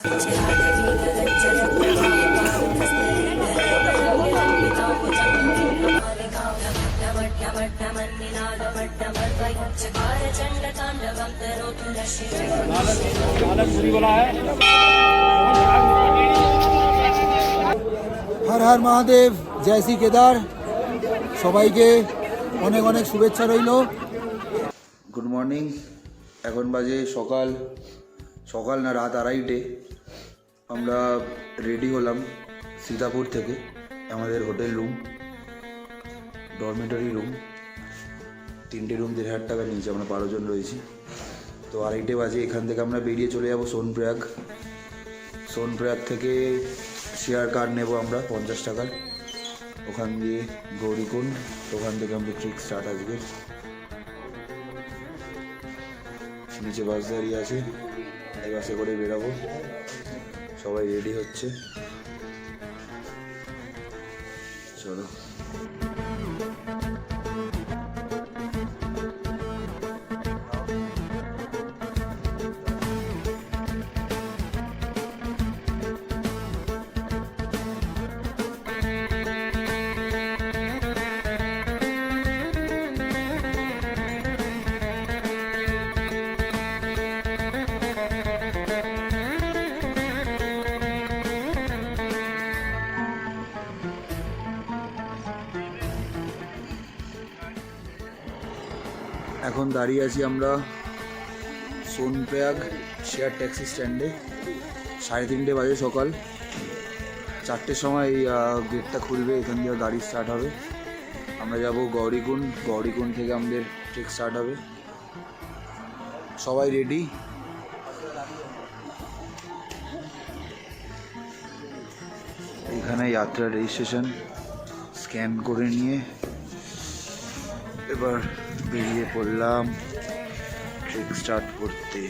হর হর মহাদেব জয় শ্রী কেদার সবাইকে অনেক অনেক শুভেচ্ছা রইল গুড মর্নিং এখন বাজে সকাল। সকাল না রাত আড়াইটে। আমরা রেডি হলাম সীতাপুর থেকে, আমাদের হোটেল রুম ডরমেটরি রুম তিনটে রুম দেড় হাজার টাকা নিয়েছি, আমরা বারো জন রয়েছি। তো আড়াইটে বাজে, এখান থেকে আমরা বেরিয়ে চলে যাব সোনপ্রয়াগ। সোনপ্রয়াগ থেকে শেয়ার কার্ড নেব আমরা পঞ্চাশ টাকার। ওখান দিয়ে গৌরীকুণ্ড, ওখান থেকে আমাদের ট্রিক স্টার্ট আসবে। নিচে বাস দাঁড়িয়ে আছে বাসে করে বেরাবো। সবাই রেডি হচ্ছে। চলো। দাঁড়িয়ে আছি আমরা সোনপ্রয়াগ শেয়ার ট্যাক্সি স্ট্যান্ডে সাড়ে তিনটে বাজে সকাল। চারটের সময় এই গেটটা খুলবে, এখান দিয়ে গাড়ি স্টার্ট হবে। আমরা যাব গৌরীকুণ্ড। গৌরীকুণ্ড থেকে আমাদের ট্রেক স্টার্ট হবে। সবাই রেডি এখানে যাত্রা রেজিস্ট্রেশন স্ক্যান করে নিয়ে, এবার বেরিয়ে পড়লাম। ট্রেক স্টার্ট করতে।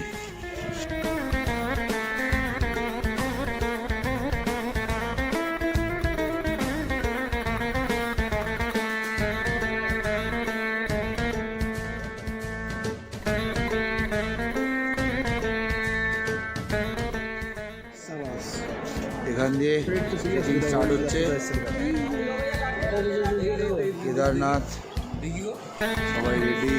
এখান দিয়ে ট্রেকিং স্টার্ট হচ্ছে। কেদারনাথ। সবাই রেডি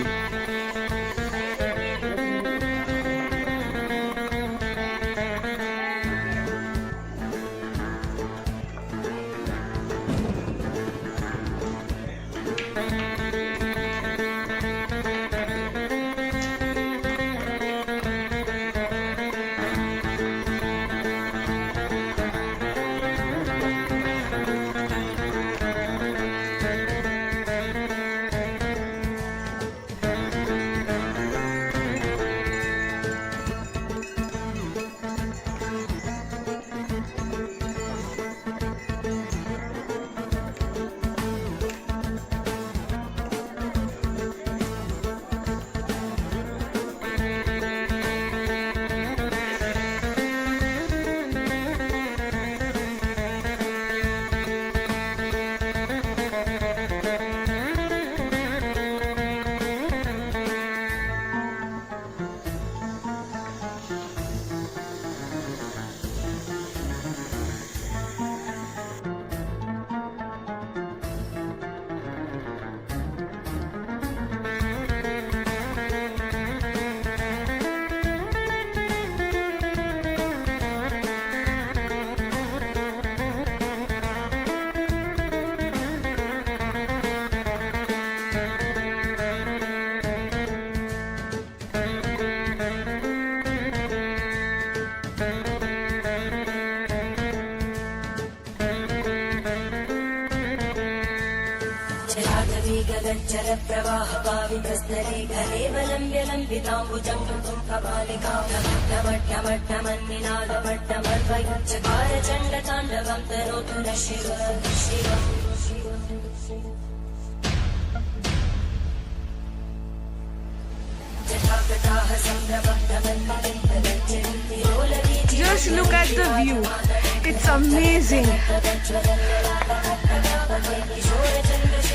विप्रस्नरेखरेवलम्ब्य लम्बिताम्बुजङ्गम् कपालिकां नवट्टमट्टमन्निनादमट्टमर्वयुञ्चकारचण्डताण्डवं तनोतु न Shiv Shiv Just look at the view. It's amazing.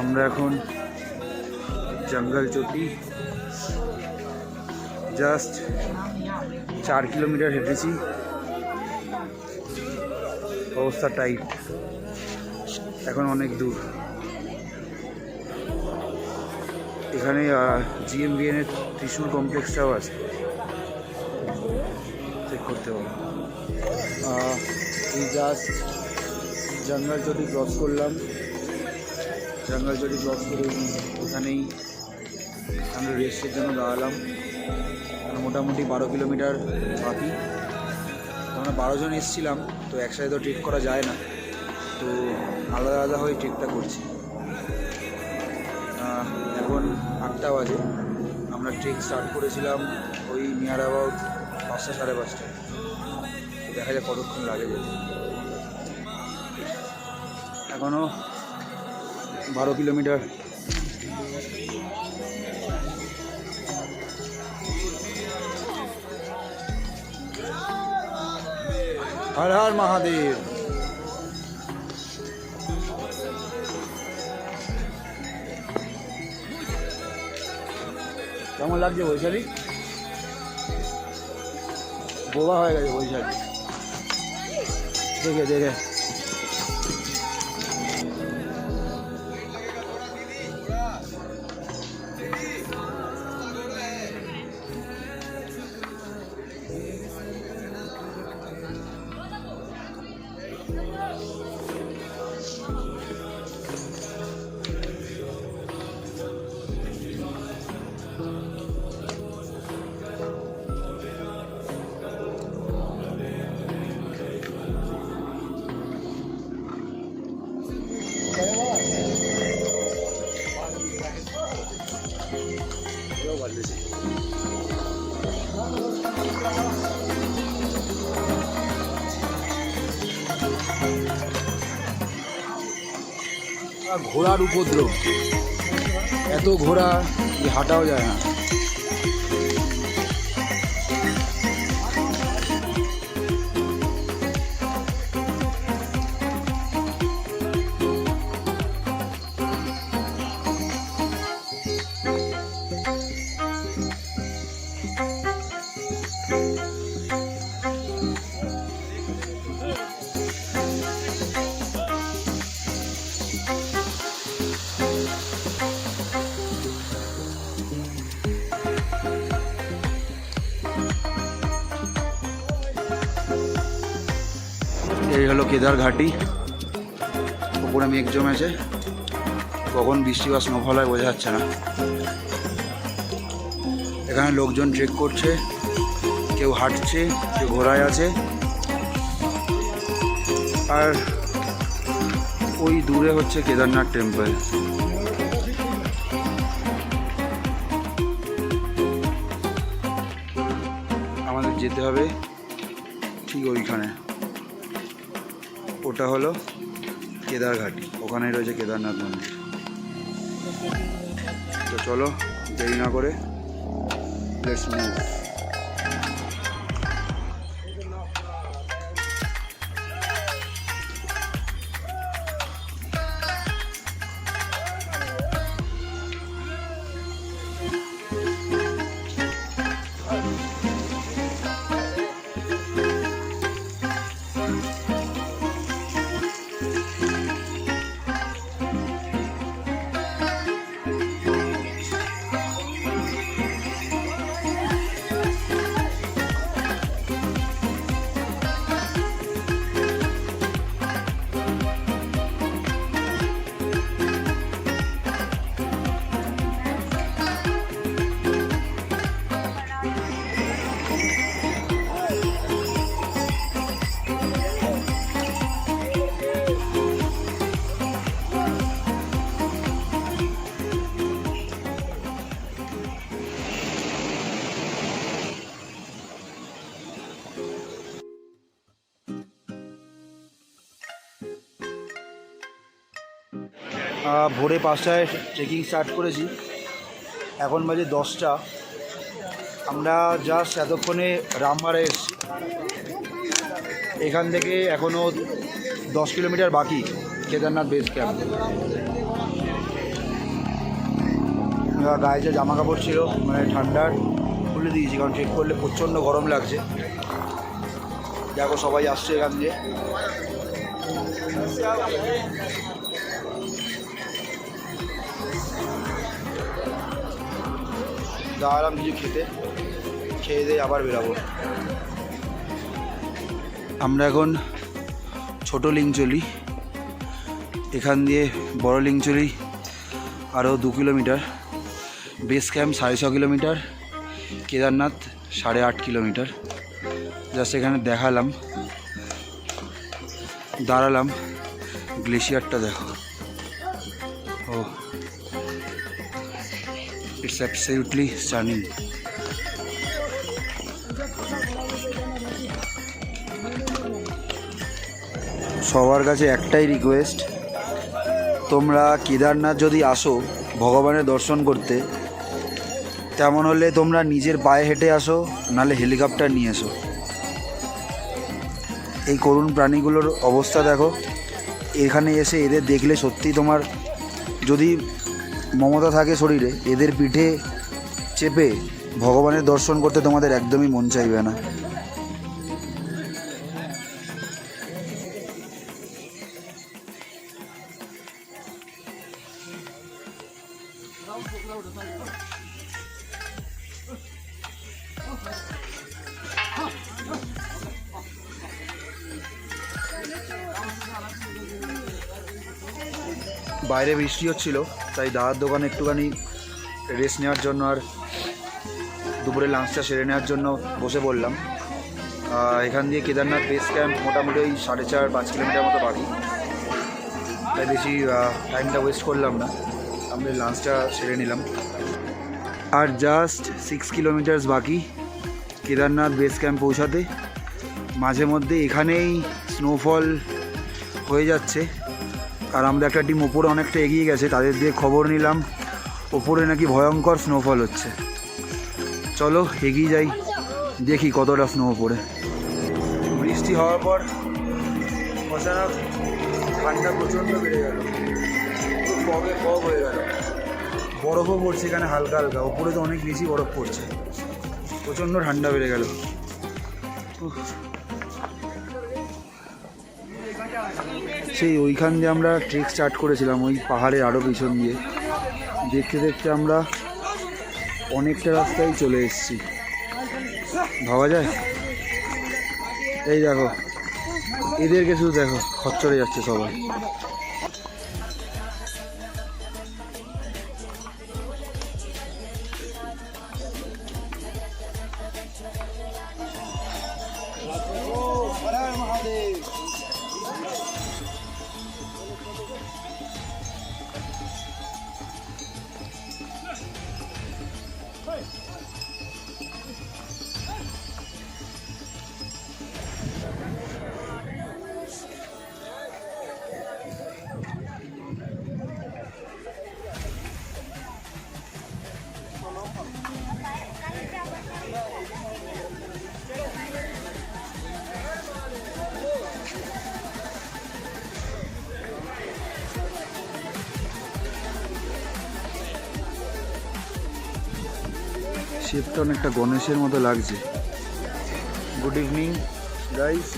আমরা এখন জঙ্গল চটি। জাস্ট চার কিলোমিটার হেঁটেছি। অবস্থা টাইট এখন অনেক দূর। এখানে জিএমবিএন এর ত্রিশূল কমপ্লেক্সটাও আছে। চেক করতে হবে। এই জাস্ট জঙ্গল চটি ক্রস করলাম, জঙ্গল চটি ক্রস করে এখানেই আমরা রেস্টের জন্য দাঁড়ালাম। মোটামুটি বারো কিলোমিটার বাকি। আমরা বারোজন এসেছিলাম, তো একসাথে তো ট্রেক করা যায় না। তো আলাদা আলাদা হয়ে ট্রেকটা করছি। এখন আটটা বাজে। আমরা ট্রেক স্টার্ট করেছিলাম ওই নিয়ার অ্যাবাউট পাঁচটা সাড়ে পাঁচটায়। দেখা যাক কতক্ষণ লাগে যেতে এখনও বারো কিলোমিটার। হর হর মহাদেব। কেমন লাগছে বৈশালী? বোবা হয়ে গেছে বৈশালী। দেখে দেখে ঘোড়ার উপদ্রব। এত ঘোড়া হাঁটাও যায় না। এই হলো কেদার ঘাটি। উপরে মেঘ জমেছে। কখন বৃষ্টি বা স্নোফল হয় বোঝা যাচ্ছে না। এখানে লোকজন ট্রেক করছে। কেউ হাঁটছে, কেউ ঘোড়ায় আছে। আর ওই দূরে হচ্ছে কেদারনাথ টেম্পল আমাদের যেতে হবে ঠিক ওইখানে। ওটা হলো কেদারঘাটি। ওখানেই রয়েছে কেদারনাথ মন্দির। তো চলো দেরি না করে লেটস মুভ ভোরে পাঁচটায় ট্রেকিং স্টার্ট করেছি। এখন বাজে দশটা। আমরা জাস্ট এতক্ষণে রামবাড়ে এসেছি। এখান থেকে এখনও দশ কিলোমিটার বাকি, কেদারনাথ বেস ক্যাম্প গায়ে যে জামা কাপড় ছিল মানে ঠান্ডার, খুলে দিয়েছি, কারণ ট্রেক করলে প্রচণ্ড গরম লাগছে। দেখো সবাই আসছে এখান দিয়ে। দাঁড়ালাম কিছু খেতে, খেয়ে দিয়ে আবার বেরাবো। আমরা এখন ছোট লিংচলি, এখান দিয়ে বড় লিংচলি, আরও দু কিলোমিটার। বেস ক্যাম্প সাড়ে ছ কিলোমিটার, কেদারনাথ সাড়ে আট কিলোমিটার। জাস্ট এখানে দেখালাম, দাঁড়ালাম, গ্লেশিয়ারটা দেখো। ইটস অ্যাবসলিউটলি স্টার্নিং সবার কাছে একটাই রিকোয়েস্ট তোমরা কেদারনাথ যদি আসো ভগবানের দর্শন করতে, তেমন হলে তোমরা নিজের পায়ে হেঁটে আসো নালে হেলিকপ্টার নিয়ে এসো। এই করুণ প্রাণীগুলোর অবস্থা দেখো, এখানে এসে এদের দেখলে সত্যি তোমার যদি মমতা থাকে শরীরে এদের পিঠে চেপে ভগবানের দর্শন করতে তোমাদের একদমই মন চাইবে না। বাইরে বৃষ্টি হচ্ছিল, তাই দাদার দোকানে একটুখানি রেস্ট নেওয়ার জন্য আর দুপুরে লাঞ্চটা সেরে নেওয়ার জন্য বসে পড়লাম। এখান দিয়ে কেদারনাথ বেস ক্যাম্প মোটামুটি ওই সাড়ে চার, পাঁচ কিলোমিটার মতো বাকি। তাই বেশি টাইমটা ওয়েস্ট করলাম না। আমরা লাঞ্চটা সেরে নিলাম। আর জাস্ট সিক্স কিলোমিটার্স বাকি কেদারনাথ বেস ক্যাম্প পৌঁছাতে। মাঝে মধ্যে এখানেই স্নোফল হয়ে যাচ্ছে। আর আমরা একটা টিম ওপরে অনেকটা এগিয়ে গেছে, তাদের দিয়ে খবর নিলাম। ওপরে নাকি ভয়ঙ্কর স্নোফল হচ্ছে। চলো এগিয়ে যাই, দেখি কতটা স্নো ওপরে বৃষ্টি হওয়ার পর অচানক ঠান্ডা প্রচণ্ড বেড়ে গেল। কবে কব হয়ে গেল। বরফও পড়ছে এখানে হালকা হালকা, ওপরে তো অনেক বেশি বরফ পড়ছে। প্রচণ্ড ঠান্ডা বেড়ে গেল। সেই ওইখান দিয়ে আমরা ট্রেক স্টার্ট করেছিলাম, ওই পাহাড়ের আরও পিছন দিয়ে। দেখতে দেখতে আমরা অনেকটা রাস্তায় চলে এসেছি। ভাবা যায়? এই দেখো, এদেরকে শুধু দেখো, খচ্চরে যাচ্ছে সবাই। শেপটা অনেকটা গণেশের মতো লাগছে। গুড ইভিনিং গাইস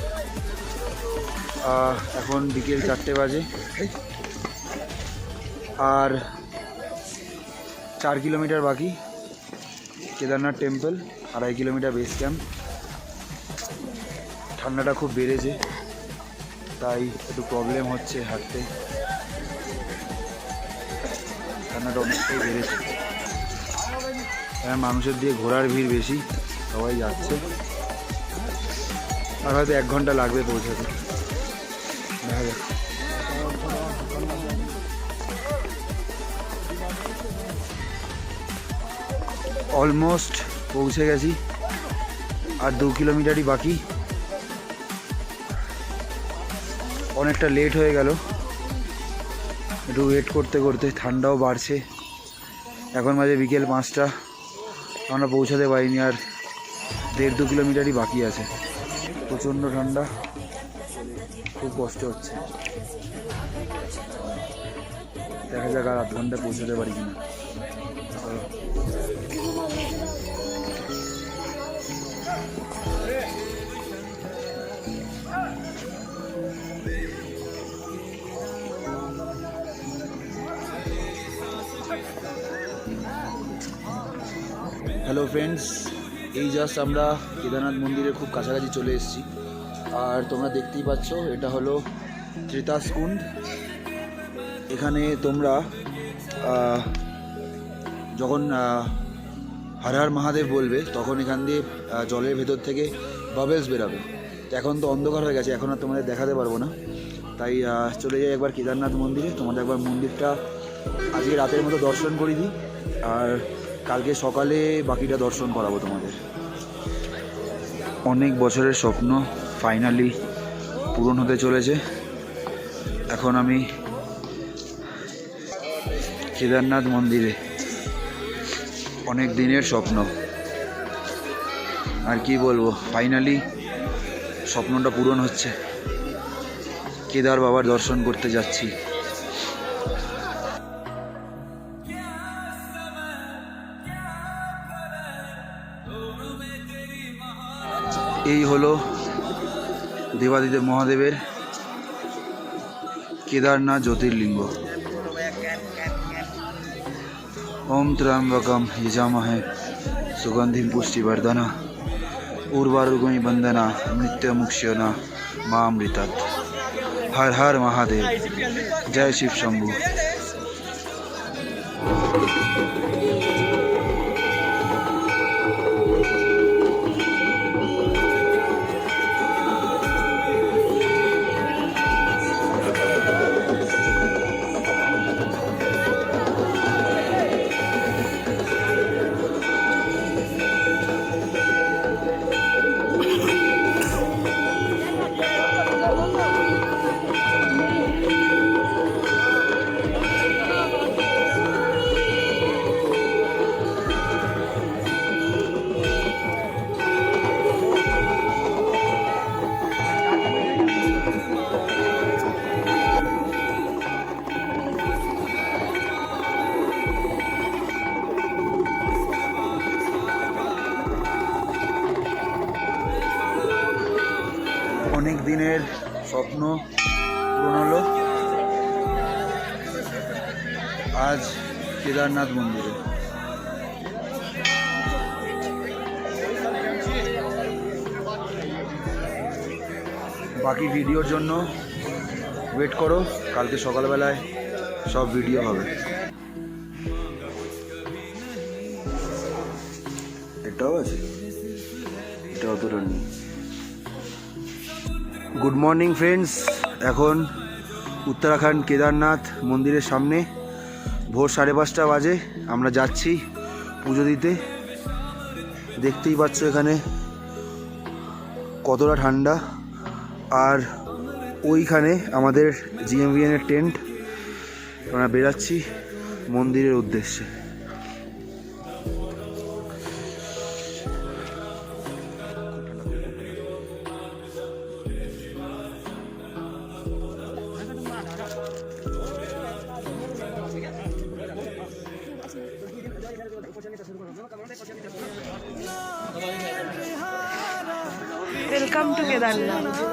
এখন বিকেল চারটে বাজে। আর চার কিলোমিটার বাকি। কেদারনাথ টেম্পল আড়াই কিলোমিটার বেস ক্যাম্প ঠান্ডাটা খুব বেড়েছে, তাই একটু প্রবলেম হচ্ছে হাঁটতে। ঠান্ডাটা অনেকটাই বেড়েছে। মানুষের দিয়ে ঘোরার ভিড় বেশি, সবাই যাচ্ছে। আর হয়তো এক ঘণ্টা লাগবে পৌঁছাতে। দেখা যাক। অলমোস্ট পৌঁছে গেছি, আর দু কিলোমিটারই বাকি। অনেকটা লেট হয়ে গেল। একটু ওয়েট করতে করতে ঠান্ডাও বাড়ছে। এখন মাঝে বিকেল পাঁচটা। আমরা পৌঁছাতে পারিনি আর দেড় দু কিলোমিটারই বাকি আছে। প্রচণ্ড ঠান্ডা। খুব কষ্ট হচ্ছে। দেখা যাক আর আধ ঘণ্টা পৌঁছাতে পারি কিনা। হ্যালো ফ্রেন্ডস এই জাস্ট আমরা কেদারনাথ মন্দিরের খুব কাছাকাছি চলে এসেছি। আর তোমরা দেখতেই পাচ্ছ এটা হলো ত্রিতাসকুণ্ড। এখানে তোমরা যখন আহ, হর হর মহাদেব বলবে তখন এখান দিয়ে জলের ভেতর থেকে বাবেলস বেরাবে। এখন তো অন্ধকার হয়ে গেছে এখন আর তোমাদের দেখাতে পারব না। তাই চলে যাই একবার কেদারনাথ মন্দিরে। তোমাদের একবার মন্দিরটা আজকে রাতের মতো দর্শন করে দিই। আর কালকে সকালে বাকিটা দর্শন করাবো তোমাদের। অনেক বছরের স্বপ্ন ফাইনালি পূরণ হতে চলেছে। এখন আমি কেদারনাথ মন্দিরে। অনেক দিনের স্বপ্ন। আর কি বলব ফাইনালি স্বপ্নটা পূরণ হচ্ছে। কেদার বাবার দর্শন করতে যাচ্ছি। এই হলো দেবাদিদেব মহাদেবের কেদারনাথ জ্যোতির্লিঙ্গ। ওম ত্র্যম্বকম যজামহে সুগন্ধিম পুষ্টিবর্ধনা উর্বারুগমি বন্দনা মৃত্যুমুক্ষনা মামৃতাৎ হর হর মহাদেব, জয় শিব শম্ভু। কেদারনাথ মন্দিরে। বাকি ভিডিওর জন্য ওয়েট করো, কালকে সকালবেলায় সব ভিডিও হবে। এটাও আছে? এটা অতটা নেই গুড মর্নিং ফ্রেন্ডস এখন উত্তরাখণ্ড কেদারনাথ মন্দিরের সামনে ভোর সাড়ে পাঁচটা বাজে, আমরা যাচ্ছি পুজো দিতে। দেখতেই পাচ্ছ এখানে কতটা ঠান্ডা। আর ওইখানে আমাদের জিএমভিএনের টেন্ট, আমরা বেরাচ্ছি মন্দিরের উদ্দেশ্যে। ওয়েলকাম টু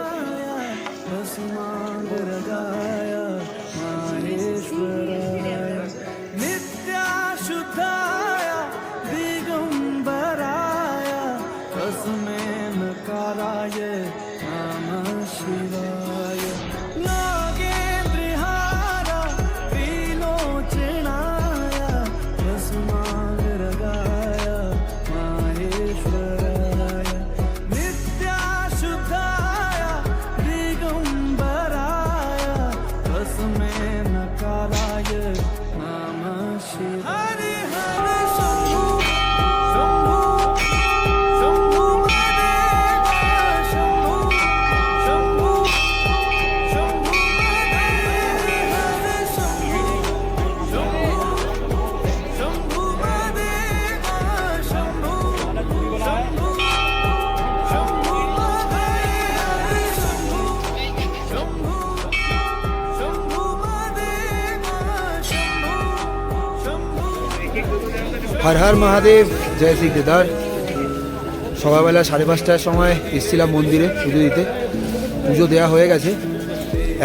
হর হর মহাদেব, জয় শ্রী কেদার। সকালবেলা সাড়ে পাঁচটার সময় এসেছিলাম মন্দিরে পুজো দিতে। পুজো দেওয়া হয়ে গেছে।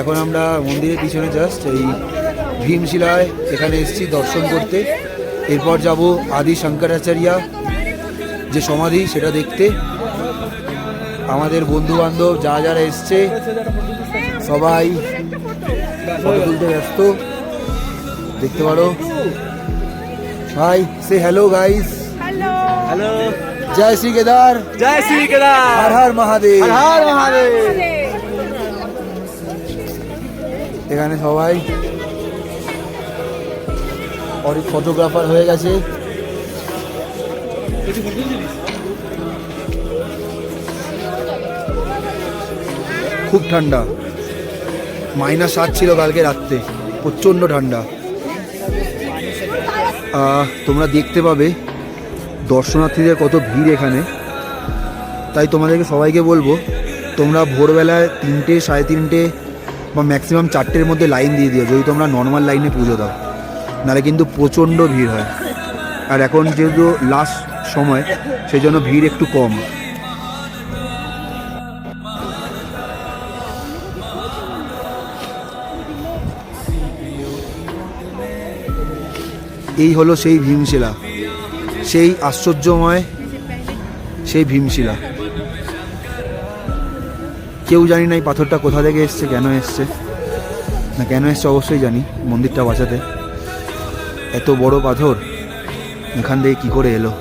এখন আমরা মন্দিরের পিছনে জাস্ট এই ভীমশিলায় এখানে এসেছি দর্শন করতে। এরপর যাব আদি শঙ্করাচার্য, যে সমাধি সেটা দেখতে। আমাদের বন্ধু বান্ধব যা যারা এসছে, সবাই ফটো তুলতে ব্যস্ত। দেখতে পারো। Hi say hello guys hello hello জয় শ্রী কেদার জয় শ্রী কেদার হর হর মহাদেব হর হর মহাদেব এখানে সবাই। অনেক ফটোগ্রাফার হয়ে গেছে। খুব ঠান্ডা। মাইনাস সাত ছিল কালকে রাত্রে। প্রচণ্ড ঠান্ডা। তোমরা দেখতে পাবে দর্শনার্থীদের কত ভিড় এখানে। তাই তোমাদেরকে সবাইকে বলব, তোমরা ভোরবেলায় তিনটে, সাড়ে তিনটে বা ম্যাক্সিমাম চারটের মধ্যে লাইন দিয়ে দিও, যদি তোমরা নর্মাল লাইনে পুজো দাও। নাহলে কিন্তু প্রচণ্ড ভিড় হয়। আর এখন যেহেতু লাস্ট সময় সেই জন্য ভিড় একটু কম। এই হলো সেই ভীমশিলা। সেই আশ্চর্যময় সেই ভীমশিলা। কেউ জানি না এই পাথরটা কোথা থেকে এসছে, কেন এসছে? না কেন এসছে অবশ্যই জানি, মন্দিরটা বাঁচাতে। এত বড় পাথর, এখান থেকে কি করে এলো?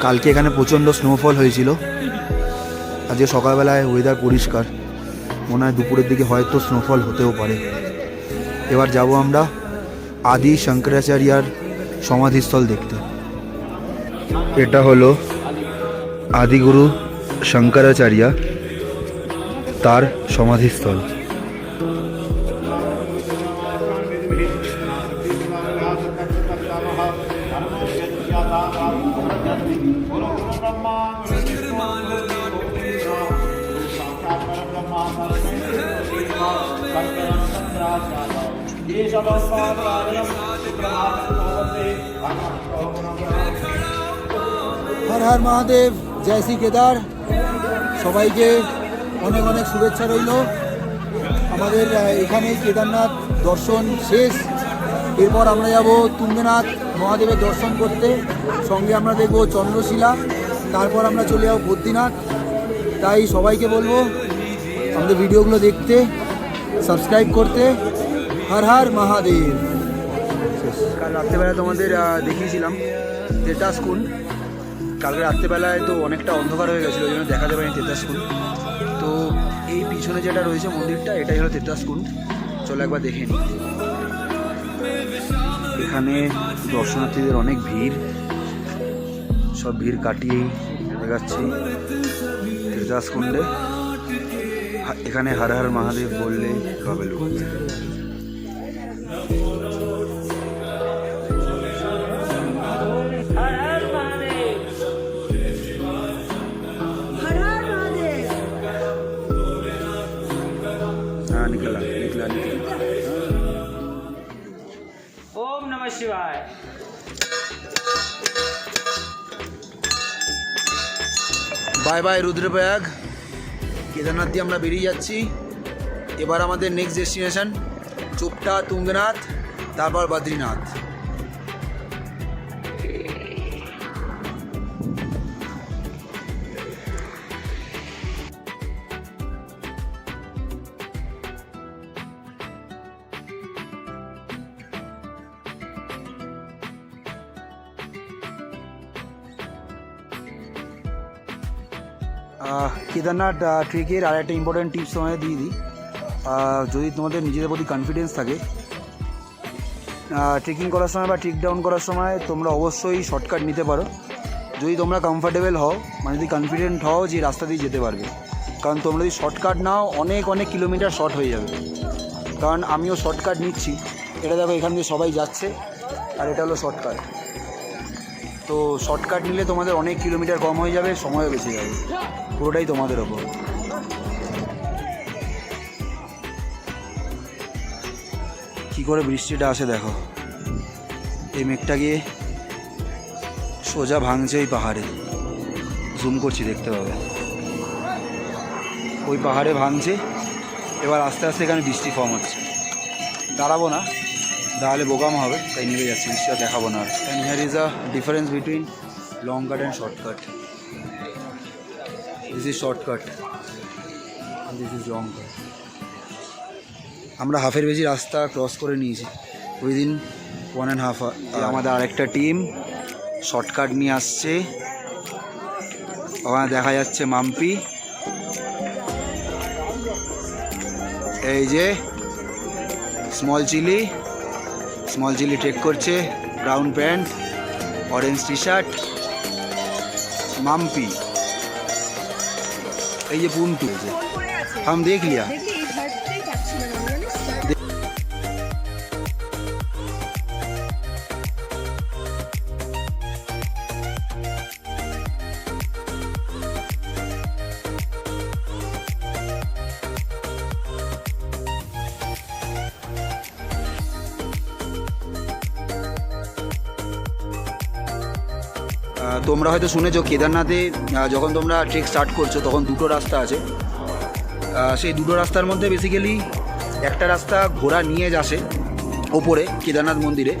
কালকে এখানে প্রচণ্ড স্নোফল হয়েছিল। আজকে সকালবেলায় ওয়েদার পরিষ্কার। মনে হয় দুপুরের দিকে হয়তো স্নোফল হতেও পারে। এবার যাব আমরা আদি শঙ্করাচার্যার সমাধিস্থল দেখতে। এটা হলো আদিগুরু শঙ্করাচার্য তার সমাধিস্থল। হর হর মহাদেব, জয় শ্রী কেদার। সবাইকে অনেক অনেক শুভেচ্ছা রইল। আমাদের এখানে কেদারনাথ দর্শন শেষ। এরপর আমরা যাব তুঙ্গনাথ মহাদেবের দর্শন করতে। সঙ্গে আমরা দেখব চন্দ্রশিলা। তারপর আমরা চলে যাব বদ্রীনাথ। তাই সবাইকে বলব, আমাদের ভিডিওগুলো দেখতে, সাবস্ক্রাইব করতে। হর হর মহাদেব। কাল রাত্রেবেলা তোমাদের দেখিয়েছিলাম তেতাস কুন্ড কালকে রাত্রেবেলায় তো অনেকটা অন্ধকার হয়ে গেছিল, ওই জন্য দেখাতে পারিনি তেতাস কুন্ড তো এই পিছনে যেটা রয়েছে মন্দিরটা, এটাই হলো তেতাস কুন্ড চলো একবার দেখে নিই এখানে দর্শনার্থীদের অনেক ভিড়। সব ভিড় কাটিয়েই দেখাচ্ছি তেতাস কুণ্ডে এখানে হর হর মহাদেব বললে হবে লোক। বাই রুদ্রপ্রয়াগ, কেদারনাথ দিয়ে আমরা বেরিয়ে যাচ্ছি। এবার আমাদের নেক্সট ডেস্টিনেশন চোপটা তুঙ্গনাথ, তারপর বদ্রীনাথ। কেদারনাথ ট্রেকের আর একটা ইম্পর্টেন্ট টিপস তোমাদের দিয়ে দিই। যদি তোমাদের নিজেদের প্রতি কনফিডেন্স থাকে। ট্রেকিং করার সময় বা ট্রেক ডাউন করার সময় তোমরা অবশ্যই শর্টকাট নিতে পারো। যদি তোমরা কমফর্টেবল হও মানে যদি কনফিডেন্ট হও যে রাস্তা দিয়ে যেতে পারবে। কারণ তোমরা যদি শর্টকাট নাও, অনেক অনেক কিলোমিটার শর্ট হয়ে যাবে। কারণ আমিও শর্টকাট নিচ্ছি। এটা দেখো, এখান দিয়ে সবাই যাচ্ছে। আর এটা হলো শর্টকাট তো শর্টকাট নিলে তোমাদের অনেক কিলোমিটার কম হয়ে যাবে, সময়ও বেঁচে যাবে। পুরোটাই তোমাদের ওপর। কি করে বৃষ্টিটা আসে দেখো। এই মেঘটা গিয়ে সোজা ভাঙছে ওই পাহাড়ে। জুম করছি দেখতে পাবে। ওই পাহাড়ে ভাঙছে, এবার আস্তে আস্তে এখানে বৃষ্টি ফর্ম হচ্ছে। দাঁড়াবো না। দাঁড়ালে বোকাম হবে, তাই নেমে যাচ্ছি বৃষ্টিটা দেখাবো না and here is a difference between long cut and short cut this is short cut this is long cut আমরা হাফের বেশি রাস্তা ক্রস করে নিয়েছি। উইদিন ওয়ান অ্যান্ড হাফ আমাদের আরেকটা টিম শর্টকাট নিয়ে আসছে। ওখানে দেখা যাচ্ছে মাম্পি। এই যে স্মল চিলি স্মল জিলি ট্রেক করছে brown pant orange T shirt Mampi এই যে পুন্টু এই দেখ হাম তোমরা হয়তো শুনেছো কেদারনাথে যখন তোমরা ট্রেক স্টার্ট করছ, তখন দুটো রাস্তা আছে। সেই দুটো রাস্তার মধ্যে বেসিক্যালি একটা রাস্তা ঘোড়া নিয়ে আসে ওপরে, কেদারনাথ মন্দিরে।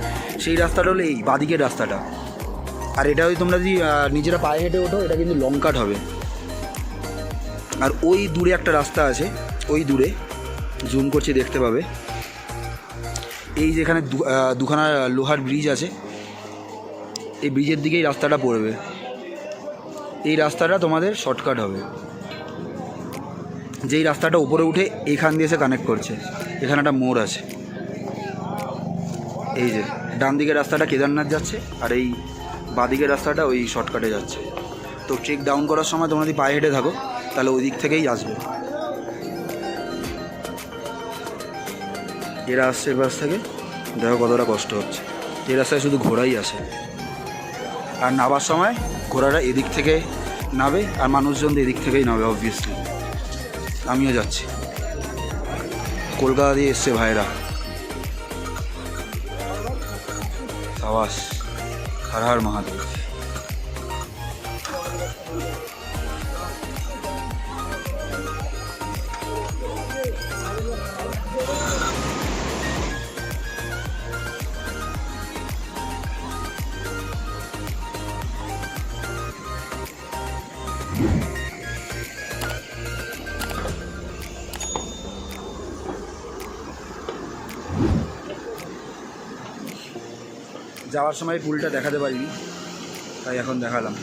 সেই রাস্তাটা হলো এই, বাদিকের রাস্তাটা। আর এটা যদি তোমরা যদি নিজেরা পায়ে হেঁটে ওঠো, এটা কিন্তু লং কাট হবে। আর ওই দূরে একটা রাস্তা আছে, ওই দূরে। জুম করছি, দেখতে পাবে। এই যেখানে দুখানা লোহার ব্রিজ আছে। এই ব্রিজের দিকেই রাস্তাটা পড়বে। এই রাস্তাটা তোমাদের শর্টকাট হবে। যেই রাস্তাটা উপরে উঠে এখান দিয়ে এসে কানেক্ট করছে, এখানে একটা মোড় আছে। এই যে, ডান দিকের রাস্তাটা কেদারনাথ যাচ্ছে আর এই বাদিকের রাস্তাটা ওই শর্টকাটে যাচ্ছে। তো ট্রেক ডাউন করার সময় তোমরা যদি পায়ে হেঁটে থাকো, তাহলে ওই দিক থেকেই আসবে। এরা আসছে এ পাশ থেকে, দেখো কতটা কষ্ট হচ্ছে। এই রাস্তায় শুধু ঘোড়াই আসে। আর নাবার সময় ঘোড়াটা এদিক থেকে নাবে আর মানুষজন এদিক থেকেই নাবে অবভিয়াসলি আমিও যাচ্ছি। কলকাতা দিয়ে এসছে ভাইরা। সাবাস হর হর মহাদেব। যাওয়ার সময় পুলটা দেখাতে পারিনি তাই এখন দেখালাম।